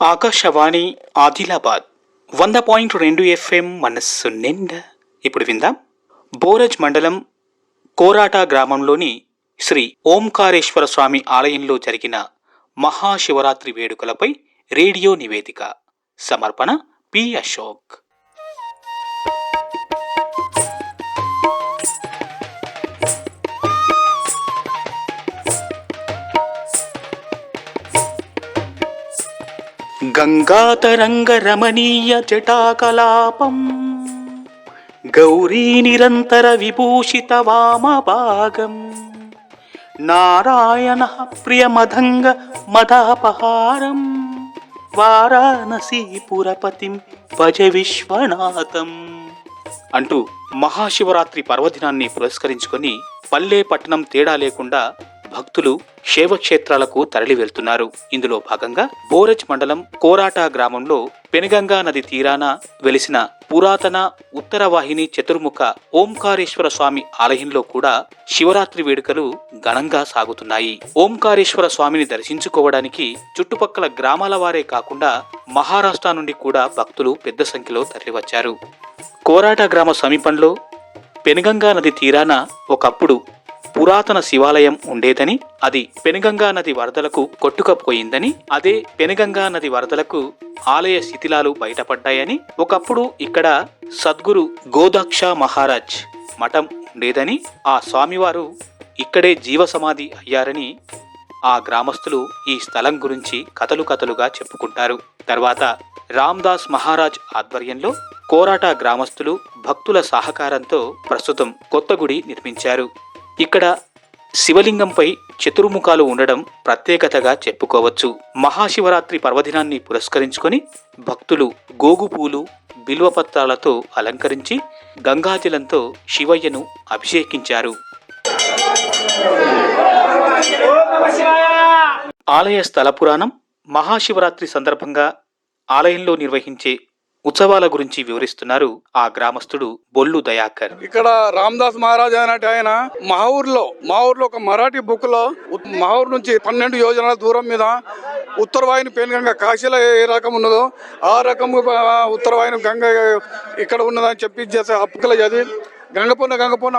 ఆకాశవాణి ఆదిలాబాద్ వంద పాయింట్ రెండు ఎఫ్ఎం మనస్సు నిండా. ఇప్పుడు విందాం. బోరజ్ మండలం కోరాట గ్రామంలోని శ్రీ ఓంకారేశ్వర స్వామి ఆలయంలో జరిగిన మహాశివరాత్రి వేడుకలపై రేడియో నివేదిక. సమర్పణ పి అశోక్. గంగాతరంగ రమణీయ జటాకలాపం గౌరీ నిరంతర విభూషిత వామభాగం నారాయణ ప్రియమదంగ మదాపహారం వారాణసీపురపతిం భజ విశ్వనాథం అంటూ మహాశివరాత్రి పర్వదినాన్ని పురస్కరించుకొని పల్లె పట్టణం తేడా లేకుండా భక్తులు శైవక్షేత్రాలకు తరలి వెళ్తున్నారు ఇందులో భాగంగా బోరజ్ మండలం కోరాట గ్రామంలో పెనుగంగా నది తీరాన వెలిసిన పురాతన ఉత్తర వాహిని చతుర్ముఖ ఓంకారేశ్వర స్వామి ఆలయంలో కూడా శివరాత్రి వేడుకలు ఘనంగా సాగుతున్నాయి. ఓంకారేశ్వర స్వామిని దర్శించుకోవడానికి చుట్టుపక్కల గ్రామాల వారే కాకుండా మహారాష్ట్ర నుండి కూడా భక్తులు పెద్ద సంఖ్యలో తరలివచ్చారు. కోరాట గ్రామ సమీపంలో పెనుగంగా నది తీరాన ఒకప్పుడు పురాతన శివాలయం ఉండేదని అది పెనుగంగా నది వరదలకు కొట్టుకపోయిందని అదే పెనుగంగా నది వరదలకు ఆలయ శిథిలాలు బయటపడ్డాయని ఒకప్పుడు ఇక్కడ సద్గురు గోదాక్ష మహారాజ్ మఠం ఉండేదని ఆ స్వామివారు ఇక్కడే జీవసమాధి అయ్యారని ఆ గ్రామస్తులు ఈ స్థలం గురించి కథలు కథలుగా చెప్పుకుంటారు. తర్వాత రామ్దాస్ మహారాజ్ ఆధ్వర్యంలో కోరాట గ్రామస్తులు భక్తుల సహకారంతో ప్రస్తుతం కొత్త గుడి నిర్మించారు. ఇక్కడ శివలింగంపై చతుర్ముఖాలు ఉండడం ప్రత్యేకతగా చెప్పుకోవచ్చు. మహాశివరాత్రి పర్వదినాన్ని పురస్కరించుకొని భక్తులు గోగు పూలు బిల్వపత్రాలతో అలంకరించి గంగాజలంతో శివయ్యను అభిషేకించారు. ఆలయ స్థల పురాణం మహాశివరాత్రి సందర్భంగా ఆలయంలో నిర్వహించే ఉత్సవాల గురించి వివరిస్తున్నారు ఆ గ్రామస్తుడు బొల్లు దయాకర్. ఇక్కడ రామదాస్ మహారాజ్ అనేటి ఆయన మా ఊర్లో మా ఊర్లో ఒక మరాఠీ బుక్లో మా ఊరు నుంచి పన్నెండు యోజనాల దూరం మీద ఉత్తరవాహిని పేరు గంగ కాశీలో ఏ రకం ఉన్నదో ఆ రకం ఉత్తరవాహిని గంగ ఇక్కడ ఉన్నదని చెప్పి చేసే అప్పుకల చదివి గంగపూర్ణ గంగపూర్ణ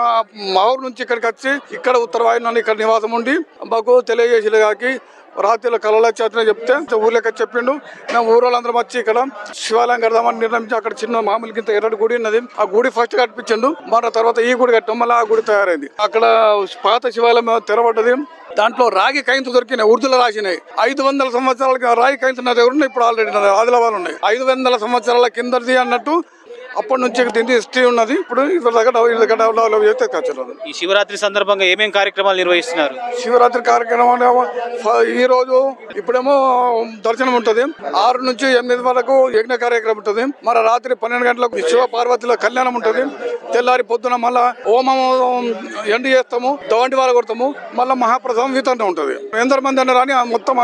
మా ఊరు నుంచి ఇక్కడికి వచ్చి ఇక్కడ ఉత్తరవాహిని ఇక్కడ నివాసం ఉండి మాకు తెలియజేసి కాకి రాత్రిలో కళల చేతనే చెప్తే ఊర్లోకి చెప్పిండు. మేము ఊరోళ్ళందరం వచ్చి ఇక్కడ శివాలయం కడదామని నిర్ణయించి అక్కడ చిన్న మామూలు కింద ఎర్రటి గుడి ఉన్నది. ఆ గుడి ఫస్ట్ కట్టించండు. మన తర్వాత ఈ గుడి కట్టాం. మళ్ళీ ఆ గుడి తయారైంది. అక్కడ పాత శివాలయం తెరబడ్డది. దాంట్లో రాగి కైంతు దొరికినాయి. ఉర్దూలో రాసినాయి. ఐదు వందల సంవత్సరాలకి రాగి కైంతు నా దగ్గర ఉన్నాయి. ఇప్పుడు ఆల్రెడీ ఆదిలాబాద్ ఉన్నాయి. ఐదు వందల సంవత్సరాల కిందది అన్నట్టు అప్పటి నుంచి దీనికి హిస్టరీ ఉన్నది. ఇప్పుడు వీళ్ళ ఈ శివరాత్రి సందర్భంగా ఏమేం కార్యక్రమాలు నిర్వహిస్తున్నారు? శివరాత్రి కార్యక్రమం ఏమో ఫ- ఈ రోజు ఇప్పుడేమో దర్శనం ఉంటుంది. ఆరు నుంచి ఎనిమిది వరకు యజ్ఞ కార్యక్రమం ఉంటుంది. మరి రాత్రి పన్నెండు గంటలకు శివ పార్వతిలో కళ్యాణం ఉంటుంది. తెల్లారి పొద్దున మళ్ళా హోమం ఎండు చేస్తాము. దవంటి వారు కొడతాము. మళ్ళీ మహాప్రసాదం వితరణ ఉంటుంది. ఎందరు మంది అన్నారు అని మొత్తం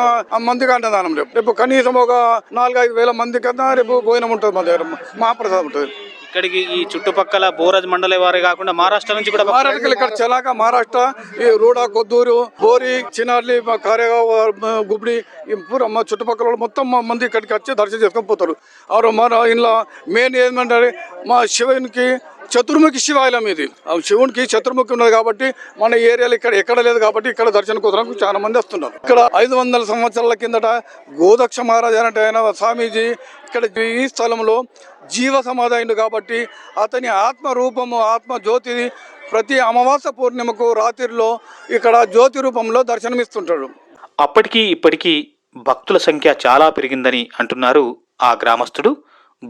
మందికి అన్నదానం రేపు. రేపు కనీసం ఒక నాలుగైదు వేల మంది కన్నా రేపు భోజనం ఉంటుంది మా దగ్గర. మహాప్రసాదం ఉంటుంది. ఇక్కడికి ఈ చుట్టుపక్కల బోరజ్ మండలి వారే కాకుండా మహారాష్ట్ర నుంచి కూడా భక్తులు- ఇక్కడ చలాక మహారాష్ట్ర ఈ రూడా కొద్దూరు బోరి చినార్లి కారేగావ్ గుబడి పూర మా చుట్టుపక్కల మొత్తం మా మంది ఇక్కడికి వచ్చి దర్శనం చేసుకొని పోతారు. ఆరు మన ఇంట్లో మెయిన్ ఏంటంటే మా శివునికి చతుర్ముఖి శివాలయం ఇది. ఆ శివునికి చతుర్ముఖి ఉన్నది కాబట్టి మన ఏరియాలో ఇక్కడ ఎక్కడ లేదు కాబట్టి ఇక్కడ దర్శనం కోసం చాలా మంది వస్తున్నారు. ఇక్కడ ఐదు వందల సంవత్సరాల కిందట గోదక్ష మహారాజు అంటే ఆయన స్వామీజీ ఇక్కడ ఈ స్థలంలో జీవ సమాధి అయింది కాబట్టి అతని ఆత్మ రూపము ఆత్మ జ్యోతి ప్రతి అమావాస్య పూర్ణిమకు రాత్రిలో ఇక్కడ జ్యోతి రూపంలో దర్శనమిస్తుంటాడు. అప్పటికి ఇప్పటికీ భక్తుల సంఖ్య చాలా పెరిగిందని అంటున్నారు ఆ గ్రామస్తుడు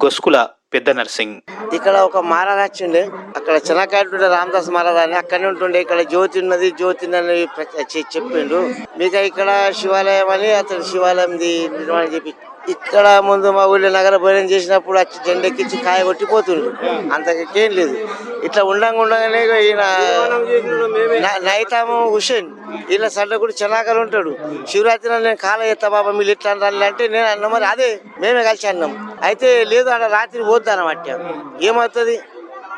గొస్కుల పెద్ద నర్సింగ్. ఇక్కడ ఒక మహారాజు వచ్చిండే అక్కడ చిన్నకాయ రామదాస్ మహారాజ్ అని అక్కడనే ఉంటుండే ఇక్కడ జ్యోతి ఉన్నది జ్యోతి చె- చెప్పిండు. మీకు ఇక్కడ శివాలయం అని అతను శివాలయంది నిర్మాణం చేపి ఇక్కడ ముందు మా ఊళ్ళో నగర భోజనం చేసినప్పుడు వచ్చి జెండెక్కించి కాయ కొట్టిపోతుండు అంతకేం లేదు. ఇట్లా ఉండంగా ఉండగానే ఈయన నైతాము హుసేన్ ఇలా సడ్డ కూడా చెనాకలు ఉంటాడు. శివరాత్రి నేను కాల ఎత్తా బాబా మీరు ఇట్లా అన్నారు అంటే నేను అన్నా మరి అదే మేమే కలిసి అన్నాం. అయితే లేదు ఆడ రాత్రి పోద్దు అనమాట ఏమవుతుంది?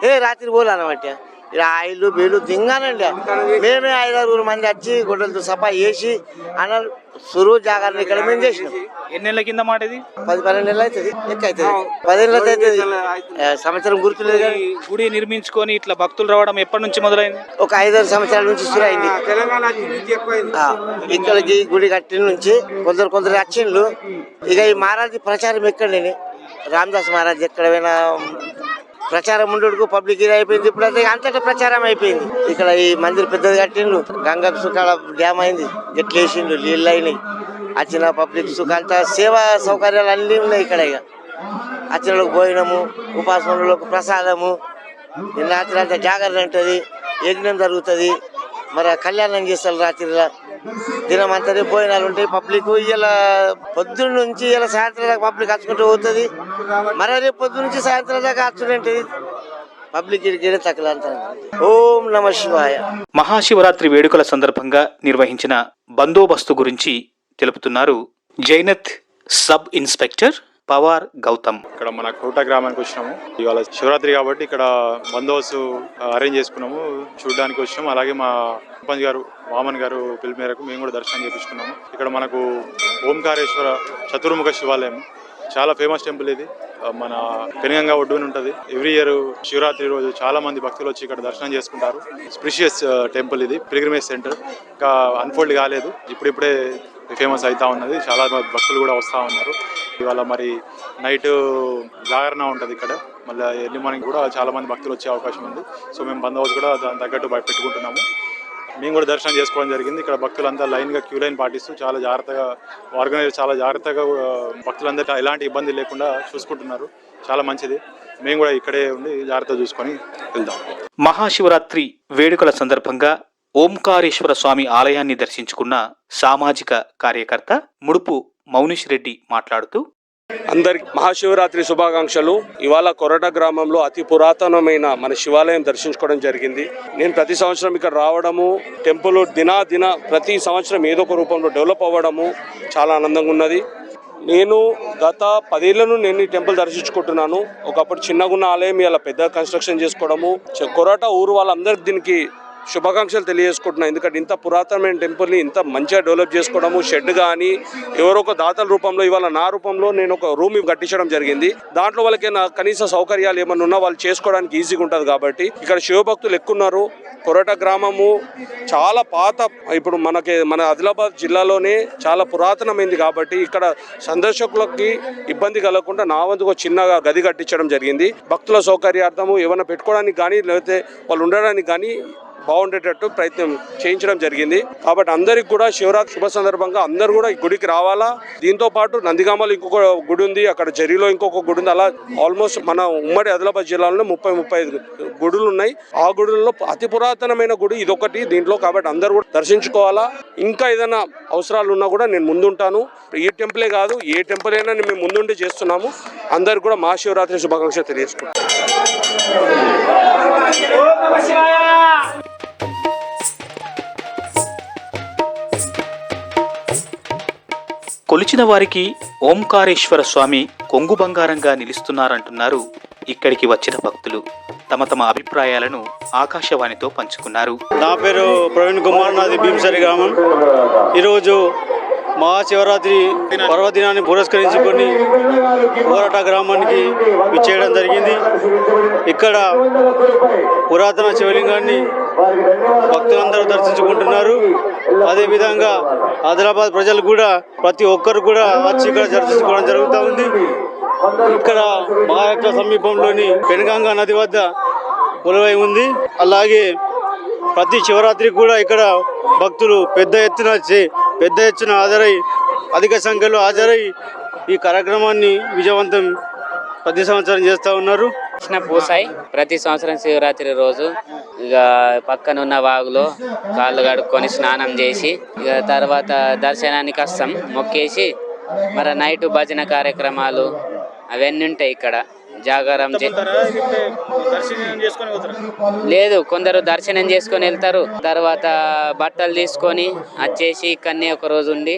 ఏ రాత్రి పోలే అనమాట ఆయిల్ బీలు దింగానండి మేమే ఐదారుగురు మంది వచ్చి గుడ్డలతో సఫా చేసి అన్న సురువు జాగరణ ఇక్కడ మేము చేసినాం. ఎన్ని నెలల కింద మాట ఇది? పది పన్నెండు నెలలు అవుతుంది. ఎక్కువ అవుతుంది. పదిహేను అవుతుంది. సంవత్సరం గుర్తులేదు కానీ. గుడి నిర్మించుకొని ఇట్లా భక్తులు రావడం ఎప్పటి నుంచి మొదలైంది? ఒక ఐదారు సంవత్సరాల నుంచి ఆ, ఇక్కడికి గుడి కట్టిన నుంచి కొందరు కొందరు వచ్చిండ్లు. ఇక ఈ మహారాజు ప్రచారం ఎక్కడండి రామదాస్ మహారాజ్ ఎక్కడ పోయినా ప్రచారం ఉండడుకు పబ్లిక్ ఇది అయిపోయింది. ఇప్పుడు అయితే అంతటా ప్రచారం అయిపోయింది. ఇక్కడ ఈ మందిర్ పెద్దది కట్టిండ్రు. గంగ సుఖాల డ్యామ్ అయింది. గట్లు నీళ్ళు అయినాయి. వచ్చిన పబ్లిక్ సుఖంతా సేవా సౌకర్యాలు అన్నీ ఉన్నాయి ఇక్కడ ఇక. అచ్చినలకు భోజనము ఉపాసనలకు ప్రసాదము. రాత్రి అంతా జాగరణ ఉంటుంది. యజ్ఞం జరుగుతుంది. మరి కళ్యాణం చేస్తారు రాత్రిలో. దినం అంతా భోజనాలు ఉంటాయి. పబ్లిక్ ఇలా పొద్దున్న నుంచి ఇలా సాయంత్రం దాకా పబ్లిక్ వచ్చుకుంటూ పోతుంది. మరి రేపు పొద్దు నుంచి సాయంత్రం దాకా వచ్చునే పబ్లిక్ ఇడికి ఓం నమ శివాయ. మహాశివరాత్రి వేడుకల సందర్భంగా నిర్వహించిన బందోబస్తు గురించి తెలుపుతున్నారు జైనత్ సబ్ ఇన్స్పెక్టర్ పవార్ గౌతమ్. ఇక్కడ మన కోట గ్రామానికి వచ్చినాము. ఇవాళ శివరాత్రి కాబట్టి ఇక్కడ బందోబస్తు అరేంజ్ చేసుకున్నాము. చూడడానికి వచ్చినాము అలాగే మా సర్పంచ్ గారు వామన్ గారు పిలుపు మేరకు మేము కూడా దర్శనం చేపించుకున్నాము. ఇక్కడ మనకు ఓంకారేశ్వర చతుర్ముఖ శివాలయం. చాలా ఫేమస్ టెంపుల్ ఇది. మన పెనుగంగా ఒడ్డున ఉంటుంది. ఎవ్రీ ఇయర్ శివరాత్రి రోజు చాలా మంది భక్తులు వచ్చి ఇక్కడ దర్శనం చేసుకుంటారు. స్ప్రిషియస్ టెంపుల్ ఇది. పిల్గ్రిమేజ్ సెంటర్ ఇంకా అన్ఫోల్డ్ కాలేదు. ఇప్పుడిప్పుడే ఫేమస్ అవుతా ఉన్నది. చాలా మంది భక్తులు కూడా వస్తూ ఉన్నారు. ఇవాళ మరి నైట్ జాగరణ ఉంటుంది ఇక్కడ. మళ్ళీ ఎర్లీ మార్నింగ్ కూడా చాలా మంది భక్తులు వచ్చే అవకాశం ఉంది. సో మేము బందోబస్తు కూడా దాని తగ్గట్టు పెట్టుకుంటున్నాము. మేము కూడా దర్శనం చేసుకోవడం జరిగింది. ఇక్కడ భక్తులంతా లైన్గా క్యూ లైన్ పాటిస్తూ చాలా జాగ్రత్తగా ఆర్గనైజ్ చాలా జాగ్రత్తగా భక్తులందరూ ఎలాంటి ఇబ్బంది లేకుండా చూసుకుంటున్నారు. చాలా మంచిది. మేము కూడా ఇక్కడే ఉండి జాగ్రత్త చూసుకొని వెళ్దాం. మహాశివరాత్రి వేడుకల సందర్భంగా ఓంకారేశ్వర స్వామి ఆలయాన్ని దర్శించుకున్న సామాజిక కార్యకర్త ముడుపు మౌనిష్ రెడ్డి మాట్లాడుతూ అందరికి మహాశివరాత్రి శుభాకాంక్షలు. ఇవాళ కొరట గ్రామంలో అతి పురాతనమైన మన శివాలయం దర్శించుకోవడం జరిగింది. నేను ప్రతి సంవత్సరం ఇక్కడ రావడము టెంపుల్ దినా దిన ప్రతి సంవత్సరం ఏదో ఒక రూపంలో డెవలప్ అవ్వడము చాలా ఆనందంగా ఉన్నది. నేను గత పదేళ్ళను నేను ఈ టెంపుల్ దర్శించుకుంటున్నాను. ఒకప్పుడు చిన్నగా ఉన్న ఆలయం ఇలా పెద్ద కన్స్ట్రక్షన్ చేసుకోవడము కొరట ఊరు వాళ్ళందరికి దీనికి శుభాకాంక్షలు తెలియజేసుకుంటున్నాను ఎందుకంటే ఇంత పురాతనమైన టెంపుల్ని ఇంత మంచిగా డెవలప్ చేసుకోవడము షెడ్ కానీ ఎవరో ఒక దాతల రూపంలో ఇవాళ నా రూపంలో నేను ఒక రూమ్ కట్టించడం జరిగింది. దాంట్లో వాళ్ళకి నా కనీస సౌకర్యాలు ఏమన్నా ఉన్నా వాళ్ళు చేసుకోవడానికి ఈజీగా ఉంటుంది కాబట్టి ఇక్కడ శివభక్తులు ఎక్కున్నారు కొరట గ్రామము చాలా పాత ఇప్పుడు మనకి మన ఆదిలాబాద్ జిల్లాలోనే చాలా పురాతనమైంది కాబట్టి ఇక్కడ సందర్శకులకి ఇబ్బంది కలగకుండా నా వంతుకు చిన్నగా గది కట్టించడం జరిగింది. భక్తుల సౌకర్యార్థము ఏమైనా పెట్టుకోవడానికి కానీ లేకపోతే వాళ్ళు ఉండడానికి కానీ బాగుండేటట్టు ప్రయత్నం చేయించడం జరిగింది. కాబట్టి అందరికి కూడా శివరాత్రి శుభ సందర్భంగా అందరూ కూడా ఈ గుడికి రావాలా? దీంతో పాటు నందిగామలో ఇంకొక గుడి ఉంది అక్కడ జరిలో ఇంకొక గుడి ఉంది. అలా ఆల్మోస్ట్ మన ఉమ్మడి ఆదిలాబాద్ జిల్లాలో ముప్పై ముప్పై ఐదు గుడులు ఉన్నాయి ఆ గుడుల్లో అతి పురాతనమైన గుడి ఇదొకటి దీంట్లో. కాబట్టి అందరూ కూడా దర్శించుకోవాలా? ఇంకా ఏదైనా అవసరాలు ఉన్నా కూడా నేను ముందుంటాను. ఈ టెంపులే కాదు ఏ టెంపుల్ అయినా మేము ముందుండి చేస్తున్నాము. అందరు కూడా మహాశివరాత్రి శుభాకాంక్షలు తెలియజేసుకుంటాం కొలిచిన వారికి ఓంకారేశ్వర స్వామి కొంగు బంగారంగా నిలుస్తున్నారంటున్నారు ఇక్కడికి వచ్చిన భక్తులు. తమ తమ అభిప్రాయాలను ఆకాశవాణితో పంచుకున్నారు. నా పేరు ప్రవీణ్ కుమార్ నాది భీమసరి గ్రామం. ఈరోజు మహాశివరాత్రి పర్వదినాన్ని పురస్కరించుకొని కోరాట గ్రామానికి విచ్చేయడం జరిగింది. ఇక్కడ పురాతన శివలింగాన్ని భక్తులందరూ దర్శించుకుంటున్నారు. అదేవిధంగా ఆదిలాబాద్ ప్రజలు కూడా ప్రతి ఒక్కరు కూడా వచ్చి ఇక్కడ దర్శించుకోవడం జరుగుతూ ఉంది. ఇక్కడ మా యొక్క సమీపంలోని పెనుగంగా నది వద్ద కొలువై ఉంది. అలాగే ప్రతి శివరాత్రికి కూడా ఇక్కడ భక్తులు పెద్ద ఎత్తున చే- పెద్ద ఎత్తున హాజరై అధిక సంఖ్యలో హాజరై ఈ కార్యక్రమాన్ని విజయవంతం ప్రతి సంవత్సరం చేస్తూ ఉన్నారు. కృష్ణ పూసాయి ప్రతి సంవత్సరం శివరాత్రి రోజు ఇక పక్కన ఉన్న వాగులో కాళ్ళు కడుక్కొని స్నానం చేసి ఇక తర్వాత దర్శనానికి వస్తాం. మొక్కేసి మరి నైట్ భజన కార్యక్రమాలు అవన్నీ ఉంటాయి ఇక్కడ. జాగారం చే- లేదు కొందరు దర్శనం చేసుకొని వెళ్తారు. తర్వాత బట్టలు తీసుకొని వచ్చేసి ఇక్కడనే ఒక రోజు ఉండి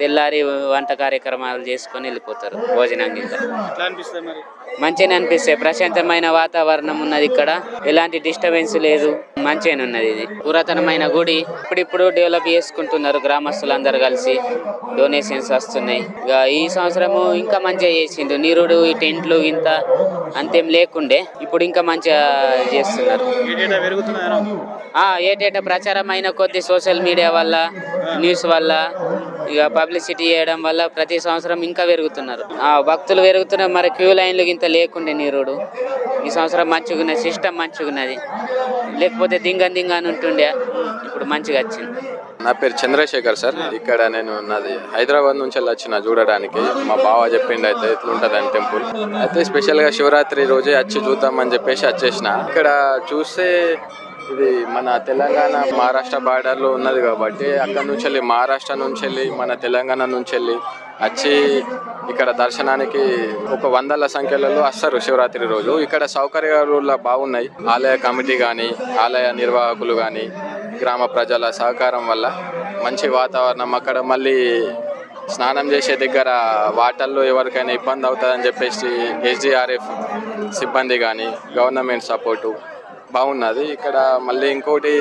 తెల్లారి వంట కార్యక్రమాలు చేసుకొని వెళ్ళిపోతారు భోజనం కింద మంచిగానే అనిపిస్తాయి. ప్రశాంతమైన వాతావరణం ఉన్నది ఇక్కడ. ఎలాంటి డిస్టర్బెన్స్ లేదు. మంచిగానే ఉన్నది ఇది. పురాతనమైన గుడి. ఇప్పుడిప్పుడు డెవలప్ చేసుకుంటున్నారు గ్రామస్తులందరూ కలిసి. డొనేషన్స్ వస్తున్నాయి. ఇక ఈ సంవత్సరము ఇంకా మంచిగా చేసిండు నీరుడు ఈ టెంట్లు ఇంత అంతేం లేకుండే. ఇప్పుడు ఇంకా మంచిగా చేస్తున్నారు. ఏటేటా ప్రచారం అయిన కొద్ది సోషల్ మీడియా వల్ల న్యూస్ వల్ల ఇక పబ్లిసిటీ చేయడం వల్ల ప్రతి సంవత్సరం ఇంకా పెరుగుతున్నారు. ఆ, భక్తులు పెరుగుతున్నారు మరి క్యూ లైన్లు ఇంత లేకుండే నీరుడు. ఈ సంవత్సరం మంచిగా ఉన్నది సిస్టమ్ మంచిగా ఉన్నది లేకపోతే దింగన్ దింగన్ ఉంటుండే. ఇప్పుడు మంచిగా వచ్చింది. నా పేరు చంద్రశేఖర్ సార్. ఇక్కడ నేను నాది హైదరాబాద్ నుంచి వెళ్ళి వచ్చిన చూడడానికి. మా బావ చెప్పిండు అయితే ఇట్లుంటదని టెంపుల్. అయితే స్పెషల్గా శివరాత్రి రోజే వచ్చి చూద్దామని చెప్పేసి వచ్చేసిన. ఇక్కడ చూస్తే ఇది మన తెలంగాణ మహారాష్ట్ర బార్డర్లో ఉన్నది కాబట్టి అక్కడ నుంచి వెళ్ళి మహారాష్ట్ర నుంచి వెళ్ళి మన తెలంగాణ నుంచి వెళ్ళి వచ్చి ఇక్కడ దర్శనానికి ఒక వందల సంఖ్యలలో వస్తారు శివరాత్రి రోజు. ఇక్కడ సౌకర్యాలు బాగున్నాయి. ఆలయ కమిటీ కానీ ఆలయ నిర్వాహకులు కానీ గ్రామ ప్రజల సహకారం వల్ల మంచి వాతావరణం. అక్కడ మళ్ళీ స్నానం చేసే దగ్గర వాటర్లో ఎవరికైనా ఇబ్బంది అవుతుందని చెప్పేసి ఎస్డిఆర్ఎఫ్ సిబ్బంది కానీ గవర్నమెంట్ సపోర్టు బాగున్నది. ఇక్కడ మళ్ళీ ఇంకోటి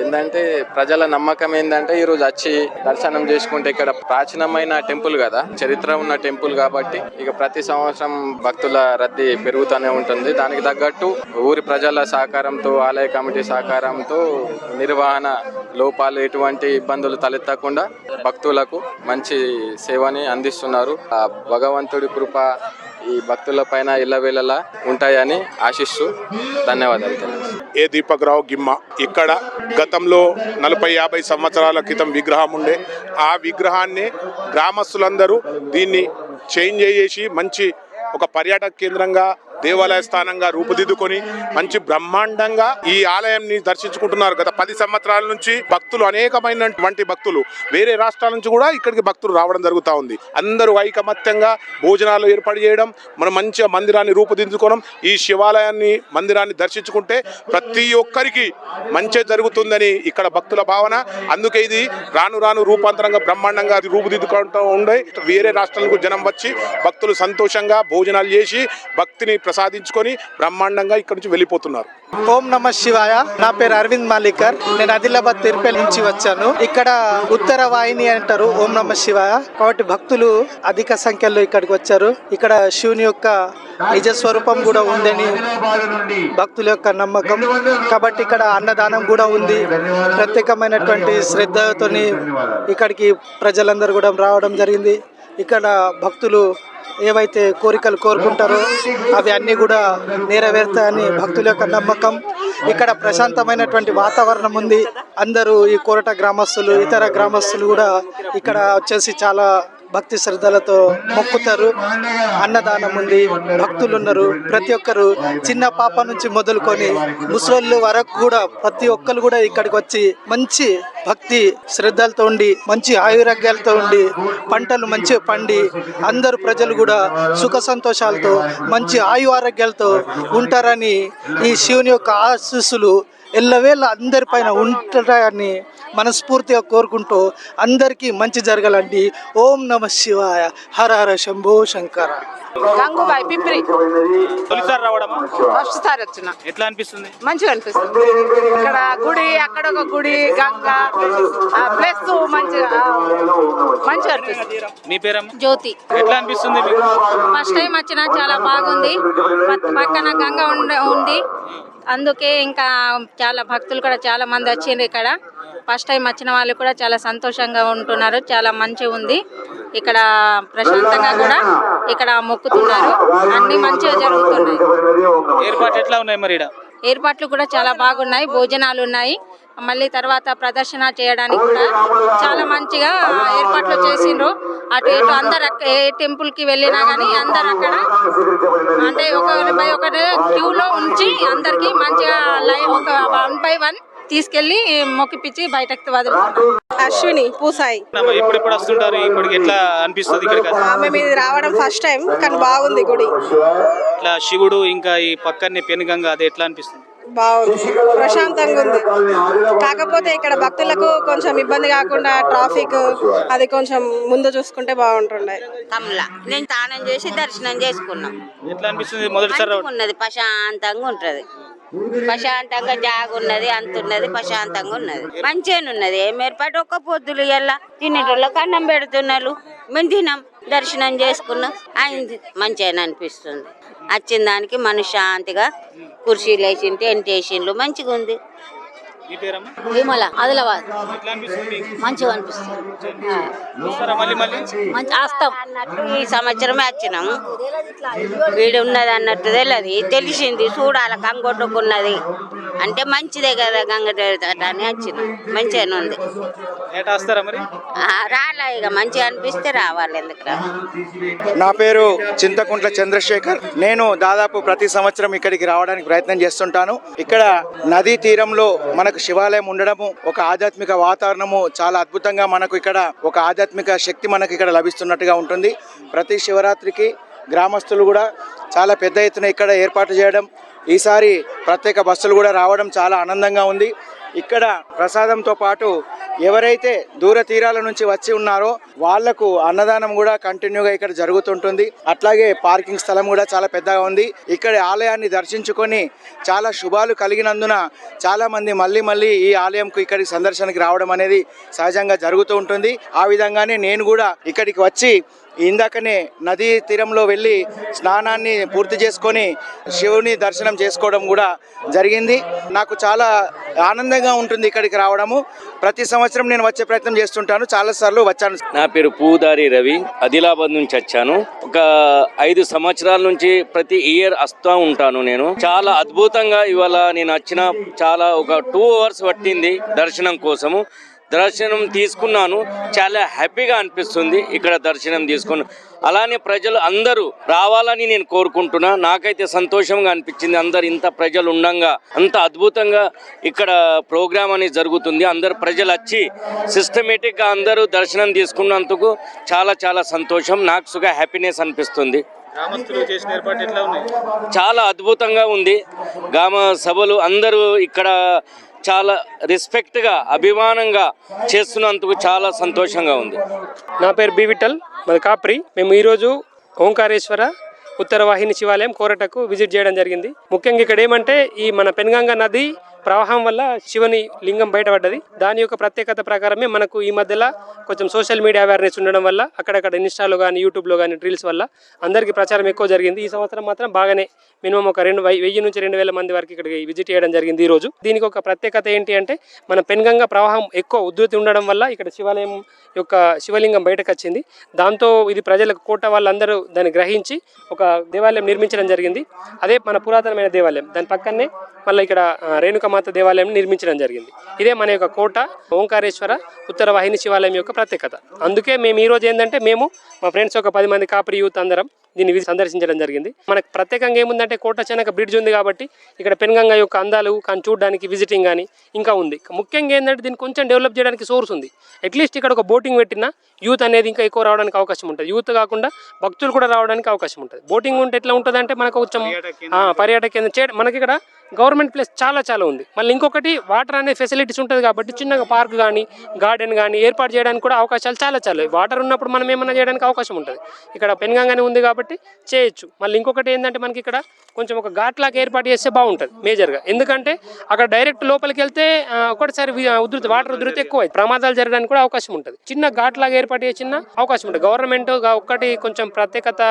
ఏంటంటే ప్రజల నమ్మకం ఏంటంటే ఈరోజు వచ్చి దర్శనం చేసుకుంటే ఇక్కడ ప్రాచీనమైన టెంపుల్ కదా చరిత్ర ఉన్న టెంపుల్ కాబట్టి ఇక ప్రతి సంవత్సరం భక్తుల రద్దీ పెరుగుతూనే ఉంటుంది. దానికి తగ్గట్టు ఊరి ప్రజల సహకారంతో ఆలయ కమిటీ సహకారంతో నిర్వహణ లోపాలు ఎటువంటి ఇబ్బందులు తలెత్తకుండా భక్తులకు మంచి సేవని అందిస్తున్నారు. ఆ భగవంతుడి కృప ఈ భక్తుల పైన ఇళ్ళవేళలా ఉంటాయని ఆశిస్తూ ధన్యవాదాలు ఏ దీపకరావు గిమ్మ ఇక్కడ గతంలో నలభై యాభై సంవత్సరాల క్రితం విగ్రహం ఉండే ఆ విగ్రహాన్ని గ్రామస్తులందరూ దీన్ని చేంజ్ చేసి మంచి ఒక పర్యాటక కేంద్రంగా దేవాలయ స్థానంగా రూపుదిద్దుకొని మంచి బ్రహ్మాండంగా ఈ ఆలయాన్ని దర్శించుకుంటున్నారు. గత పది సంవత్సరాల నుంచి భక్తులు అనేకమైనటువంటి భక్తులు వేరే రాష్ట్రాల నుంచి కూడా ఇక్కడికి భక్తులు రావడం జరుగుతూ ఉంది. అందరూ ఐకమత్యంగా భోజనాలు ఏర్పాటు చేయడం మనం మంచిగా మందిరాన్ని రూపుదిద్దుకోవడం ఈ శివాలయాన్ని మందిరాన్ని దర్శించుకుంటే ప్రతి ఒక్కరికి మంచి జరుగుతుందని ఇక్కడ భక్తుల భావన. అందుకే ఇది రాను రాను రూపాంతరంగా బ్రహ్మాండంగా అది రూపుదిద్దుకుంటూ ఉండే. వేరే రాష్ట్రాలకు జనం వచ్చి భక్తులు సంతోషంగా భోజనాలు చేసి భక్తిని ప్రసాదించుకొని బ్రహ్మాండంగా ఇక్కడ నుంచి వెళ్ళిపోతున్నారు. ఓం నమ శివాయ. నా పేరు అరవింద్ మాలికర్. నేను ఆదిలాబాద్ తిరుపతి నుంచి వచ్చాను. ఇక్కడ ఉత్తర వాహిని అంటారు ఓం నమ శివాయ. కాబట్టి భక్తులు అధిక సంఖ్యలో ఇక్కడికి వచ్చారు. ఇక్కడ శివుని యొక్క నిజ స్వరూపం కూడా ఉందని భక్తుల యొక్క నమ్మకం. కాబట్టి ఇక్కడ అన్నదానం కూడా ఉంది. ప్రత్యేకమైనటువంటి శ్రద్ధతోని ఇక్కడికి ప్రజలందరూ కూడా రావడం జరిగింది. ఇక్కడ భక్తులు ఏవైతే కోరికలు కోరుకుంటారో అవి అన్నీ కూడా నెరవేరుతాయని భక్తుల యొక్క నమ్మకం. ఇక్కడ ప్రశాంతమైనటువంటి వాతావరణం ఉంది. అందరూ ఈ కోరట గ్రామస్తులు ఇతర గ్రామస్తులు కూడా ఇక్కడ వచ్చేసి చాలా భక్తి శ్రద్ధలతో మొక్కుతారు. అన్నదానం ఉంది భక్తులు ఉన్నారు ప్రతి ఒక్కరు చిన్న పాప నుంచి మొదలుకొని ముసలోళ్ళు వరకు కూడా ప్రతి ఒక్కరు కూడా ఇక్కడికి వచ్చి మంచి భక్తి శ్రద్ధలతో ఉండి మంచి ఆయురాగ్యాలతో ఉండి పంటలు మంచిగా పండి అందరు ప్రజలు కూడా సుఖ సంతోషాలతో మంచి ఆయు ఆరోగ్యాలతో ఉంటారని ఈ శివుని యొక్క ఆశీస్సులు ఎల్లవేళ అందరిపైన ఉంటాయని మనస్ఫూర్తిగా కోరుకుంటూ అందరికీ మంచి జరగాలండి. ఓం నమ శివాయ. హర హర శంభో శంకర. గంగుబాయి పిప్రి. తొలిసారి రావడమా? ఫస్ట్ సారి వచ్చిన. ఎట్లా అనిపిస్తుంది? మంచిగా అనిపిస్తుంది. ఇక్కడ గుడి అక్కడ ఒక గుడి గంగ ప్లస్ మంచిగా ఆ, మంచిగా అనిపిస్తుంది మీ పేరమ్మా? జ్యోతి. ఎట్లా అనిపిస్తుంది మీకు? ఫస్ట్ టైం వచ్చినా చాలా బాగుంది. పక్- పక్కన గంగ ఉండ- ఉంది. అందుకే ఇంకా చాలా భక్తులు కూడా చాలా మంది వచ్చిండ్రు ఇక్కడ. ఫస్ట్ టైం వచ్చిన వాళ్ళు కూడా చాలా సంతోషంగా ఉంటున్నారు. చాలా మంచిగా ఉంది. ఇక్కడ ప్రశాంతంగా కూడా ఇక్కడ మొక్కుతున్నారు. అన్ని మంచిగా జరుగుతున్నాయి. ఏర్పాట్లు ఎట్లా ఉన్నాయి మరి ఈడ ఏర్పాట్లు కూడా చాలా బాగున్నాయి. భోజనాలు ఉన్నాయి. మళ్ళీ తర్వాత ప్రదర్శన చేయడానికి కూడా చాలా మంచిగా ఏర్పాట్లు చేసిండ్రు. అటు ఇటు అందరు ఏ టెంపుల్కి వెళ్ళినా కానీ అందరు అక్కడ అంటే ఒక బై ఒకరి క్యూలో ఉంచి అందరికి మంచిగా లైన్ ఒక వన్ బై వన్ తీసుకెళ్ళి మొక్కిపిచ్చి బయటకు వదులుతున్నారు అశ్విని పూసాయి. ఎప్పుడెప్పుడు వస్తుంటారు? ఇప్పటికి ఎట్లా అనిపిస్తుంది ఇక్కడికి మేము ఇది రావడం ఫస్ట్ టైం కానీ బాగుంది గుడి. ఇట్లా శివుడు ఇంకా ఈ పక్కనే పెనుగంగ అది ఎట్లా అనిపిస్తుంది? బాగుంది. ప్రశాంతంగా ఉంది. కాకపోతే ఇక్కడ భక్తులకు కొంచెం ఇబ్బంది కాకుండా ట్రాఫిక్ అది కొంచెం ముందు చూసుకుంటే బాగుంటుండే. కమల నేను స్నానం చేసి దర్శనం చేసుకున్నాం. ఎట్లా అనిపిస్తుంది? మొదటిసారి మంచిగా ఉన్నది ప్రశాంతంగా ఉంటది. ప్రశాంతంగా జాగున్నది అంతున్నది అంత ఉన్నది ప్రశాంతంగా ఉన్నది. మంచిగానున్నది ఏం ఏర్పాటు? ఒక్క పొద్దులు ఎలా తినేటోళ్ళకి అన్నం పెడుతున్నారు. మేము దర్శనం చేసుకున్నాం. అయింది. మంచిగా అనిపిస్తుంది. వచ్చిన దానికి మనశ్శాంతిగా కుర్చీలు వేసి టెంట్ మంచిగా ఉంది ఈ పేరమ్మా? విమల ఆదిలాబాద్. ఎట్లా అనిపిస్తుంది? మంచిగా అనిపిస్తుంది. వస్తారా మళ్ళీ మళ్ళీ? మంచి ఆస్తాం. అన్నట్టు ఈ సంవత్సరమే వచ్చినాము వీడు ఉన్నది అన్నట్టు తెలియదు తెలిసింది చూడాలి గంగొట్టుకున్నది అంటే మంచిదే కదా గంగ అని వచ్చినాం. మంచిగానే ఉంది. ఏటా వస్తారా మరి? ఆ, రాలే ఇక. మంచిగా అనిపిస్తే రావాలి ఎందుకు రా? నా పేరు చింతకుంట్ల చంద్రశేఖర్. నేను దాదాపు ప్రతి సంవత్సరం ఇక్కడికి రావడానికి ప్రయత్నం చేస్తుంటాను. ఇక్కడ నదీ తీరంలో మనకు శివాలయం ఉండడము ఒక ఆధ్యాత్మిక వాతావరణము చాలా అద్భుతంగా మనకు ఇక్కడ ఒక ఆధ్యాత్మిక శక్తి మనకు ఇక్కడ లభిస్తున్నట్టుగా ఉంటుంది. ప్రతి శివరాత్రికి గ్రామస్తులు కూడా చాలా పెద్ద ఎత్తున ఇక్కడ ఏర్పాటు చేయడం ఈసారి ప్రత్యేక బస్సులు కూడా రావడం చాలా ఆనందంగా ఉంది. ఇక్కడ ప్రసాదంతో పాటు ఎవరైతే దూర తీరాల నుంచి వచ్చి ఉన్నారో వాళ్ళకు అన్నదానం కూడా కంటిన్యూగా ఇక్కడ జరుగుతుంటుంది. అట్లాగే పార్కింగ్ స్థలం కూడా చాలా పెద్దగా ఉంది. ఇక్కడ ఆలయాన్ని దర్శించుకొని చాలా శుభాలు కలిగినందున చాలా మంది మళ్ళీ మళ్ళీ ఈ ఆలయంకు ఇక్కడికి సందర్శనకి రావడం అనేది సహజంగా జరుగుతూ ఉంటుంది. ఆ విధంగానే నేను కూడా ఇక్కడికి వచ్చి ఇందాకనే నదీ తీరంలో వెళ్ళి స్నానాన్ని పూర్తి చేసుకొని శివుని దర్శనం చేసుకోవడం కూడా జరిగింది. నాకు చాలా ఆనందంగా ఉంటుంది ఇక్కడికి రావడము. ప్రతి సంవత్సరం నేను వచ్చే ప్రయత్నం చేస్తుంటాను. చాలాసార్లు వచ్చాను. నా పేరు పూదారి రవి. ఆదిలాబాద్ నుంచి వచ్చాను. ఒక ఐదు సంవత్సరాల నుంచి ప్రతి ఇయర్ వస్తూ ఉంటాను నేను. చాలా అద్భుతంగా ఇవాళ నేను వచ్చిన చాలా ఒక టూ అవర్స్ పట్టింది దర్శనం కోసము. దర్శనం తీసుకున్నాను. చాలా హ్యాపీగా అనిపిస్తుంది ఇక్కడ దర్శనం తీసుకుని. అలానే ప్రజలు అందరూ రావాలని నేను కోరుకుంటున్నా. నాకైతే సంతోషంగా అనిపించింది. అందరు ఇంత ప్రజలు ఉండంగా అంత అద్భుతంగా ఇక్కడ ప్రోగ్రామ్ అనేది జరుగుతుంది. అందరు ప్రజలు వచ్చి సిస్టమేటిక్గా అందరూ దర్శనం తీసుకున్నందుకు చాలా చాలా సంతోషం. నాకు సుగా హ్యాపీనెస్ అనిపిస్తుంది. చాలా అద్భుతంగా ఉంది. గ్రామ సభలు అందరూ ఇక్కడ చాలా రెస్పెక్ట్గా అభిమానంగా చేస్తున్నందుకు చాలా సంతోషంగా ఉంది. నా పేరు బి విఠల్ మాది కాప్రి. మేము ఈరోజు ఓంకారేశ్వర ఉత్తర వాహిని శివాలయం కోరటకు విజిట్ చేయడం జరిగింది. ముఖ్యంగా ఇక్కడ ఏమంటే ఈ మన పెన్గంగ నది ప్రవాహం వల్ల శివుని లింగం బయటపడ్డది. దాని యొక్క ప్రత్యేకత ప్రకారమే మనకు ఈ మధ్యలో కొంచెం సోషల్ మీడియా అవేర్నెస్ ఉండడం వల్ల అక్కడక్కడ ఇన్స్టాలో కానీ యూట్యూబ్లో కానీ రీల్స్ వల్ల అందరికీ ప్రచారం ఎక్కువ జరిగింది. ఈ సంవత్సరం మాత్రం బాగానే మినిమం ఒక రెండు వెయ్యి నుంచి రెండు వేల మంది వరకు ఇక్కడికి విజిట్ చేయడం జరిగింది ఈ రోజు దీనికి ఒక ప్రత్యేకత ఏంటి అంటే మన పెన్గంగ ప్రవాహం ఎక్కువ ఉద్ధృతి ఉండడం వల్ల ఇక్కడ శివాలయం యొక్క శివలింగం బయటకు వచ్చింది. దాంతో ఇది ప్రజలకు కోట వాళ్ళందరూ దాన్ని గ్రహించి ఒక దేవాలయం నిర్మించడం జరిగింది. అదే మన పురాతనమైన దేవాలయం. దాని పక్కనే మళ్ళీ ఇక్కడ రేణుకమాత దేవాలయం నిర్మించడం జరిగింది. ఇదే మన యొక్క కోట ఓంకారేశ్వర ఉత్తర వాహిని శివాలయం యొక్క ప్రత్యేకత. అందుకే మేము ఈరోజు ఏంటంటే మేము మా ఫ్రెండ్స్ ఒక పది మంది కాపరి యూత్ అందరం దీన్ని సందర్శించడం జరిగింది. మనకు ప్రత్యేకంగా ఏముందంటే కోట చెనక బ్రిడ్జ్ ఉంది కాబట్టి ఇక్కడ పెనుగంగ యొక్క అందాలు కానీ చూడడానికి విజిటింగ్ కానీ ఇంకా ఉంది. ముఖ్యంగా ఏంటంటే దీన్ని కొంచెం డెవలప్ చేయడానికి సోర్స్ ఉంది. అట్లీస్ట్ ఇక్కడ ఒక బోటింగ్ పెట్టినా యూత్ అనేది ఇంకా ఎక్కువ రావడానికి అవకాశం ఉంటుంది. యూత్ కాకుండా భక్తులు కూడా రావడానికి అవకాశం ఉంటుంది. బోటింగ్ ఉంటే ఎట్లా ఉంటుంది అంటే మనకు కొంచెం పర్యాటక కేంద్రం మనకి ఇక్కడ గవర్నమెంట్ ప్లేస్ చాలా చాలా ఉంది. మళ్ళీ ఇంకొకటి వాటర్ అనే ఫెసిలిటీస్ ఉంటుంది కాబట్టి చిన్నగా పార్క్ కానీ గార్డెన్ కానీ ఏర్పాటు చేయడానికి కూడా అవకాశాలు చాలా చాలా వాటర్ ఉన్నప్పుడు మనం ఏమైనా చేయడానికి అవకాశం ఉంటుంది. ఇక్కడ పెనుగంగానే ఉంది కాబట్టి చేయొచ్చు. మళ్ళీ ఇంకొకటి ఏంటంటే మనకి ఇక్కడ కొంచెం ఒక ఘాట్లాగా ఏర్పాటు చేస్తే బాగుంటుంది మేజర్గా ఎందుకంటే అక్కడ డైరెక్ట్ లోపలికి వెళ్తే ఒకటిసారి ఉధృతి వాటర్ ఉధృతి ఎక్కువ ప్రమాదాలు జరగడానికి కూడా అవకాశం ఉంటుంది. చిన్న ఘాట్లాగా ఏర్పాటు చేసిన అవకాశం ఉంటుంది. గవర్నమెంట్ ఒక్కటి కొంచెం ప్రత్యేకత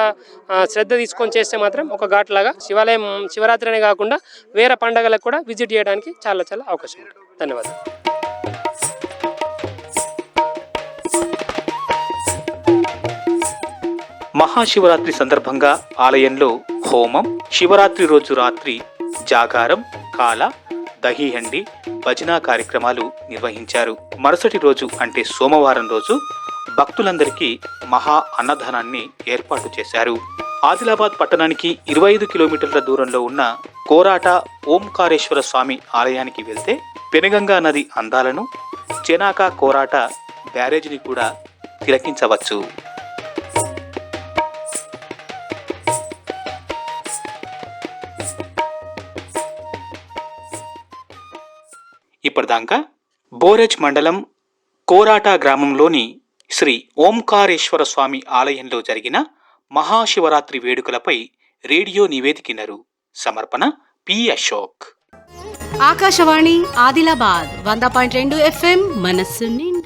శ్రద్ధ తీసుకొని చేస్తే మాత్రం ఒక ఘాట్ లాగా శివాలయం శివరాత్రి అనే కాకుండా వేరే పండగలకు కూడా విజిట్ చేయడానికి చాలా చాలా అవకాశం ఉంటుంది ధన్యవాదాలు. మహాశివరాత్రి సందర్భంగా ఆలయంలో హోమం శివరాత్రి రోజు రాత్రి జాగారం కాల దహిహండి భజనా కార్యక్రమాలు నిర్వహించారు. మరుసటి రోజు అంటే సోమవారం రోజు భక్తులందరికీ మహా అన్నదానాన్ని ఏర్పాటు చేశారు. ఆదిలాబాద్ పట్టణానికి ఇరవై ఐదు కిలోమీటర్ల దూరంలో ఉన్న కోరాట ఓంకారేశ్వర స్వామి ఆలయానికి వెళ్తే పెనుగంగా నది అందాలను చెనాక కోరాట బ్యారేజీని కూడా తిలకించవచ్చు. ఇప్పటిదాకా బోరెజ్ మండలం కోరాట గ్రామంలోని శ్రీ ఓంకారేశ్వర స్వామి ఆలయంలో జరిగిన మహాశివరాత్రి వేడుకలపై రేడియో నివేదికినరు. సమర్పణ పి అశోక్. ఆకాశవాణి ఆదిలాబాద్ వంద పాయింట్ రెండు ఎఫ్ఎం మనస్సు నిండా.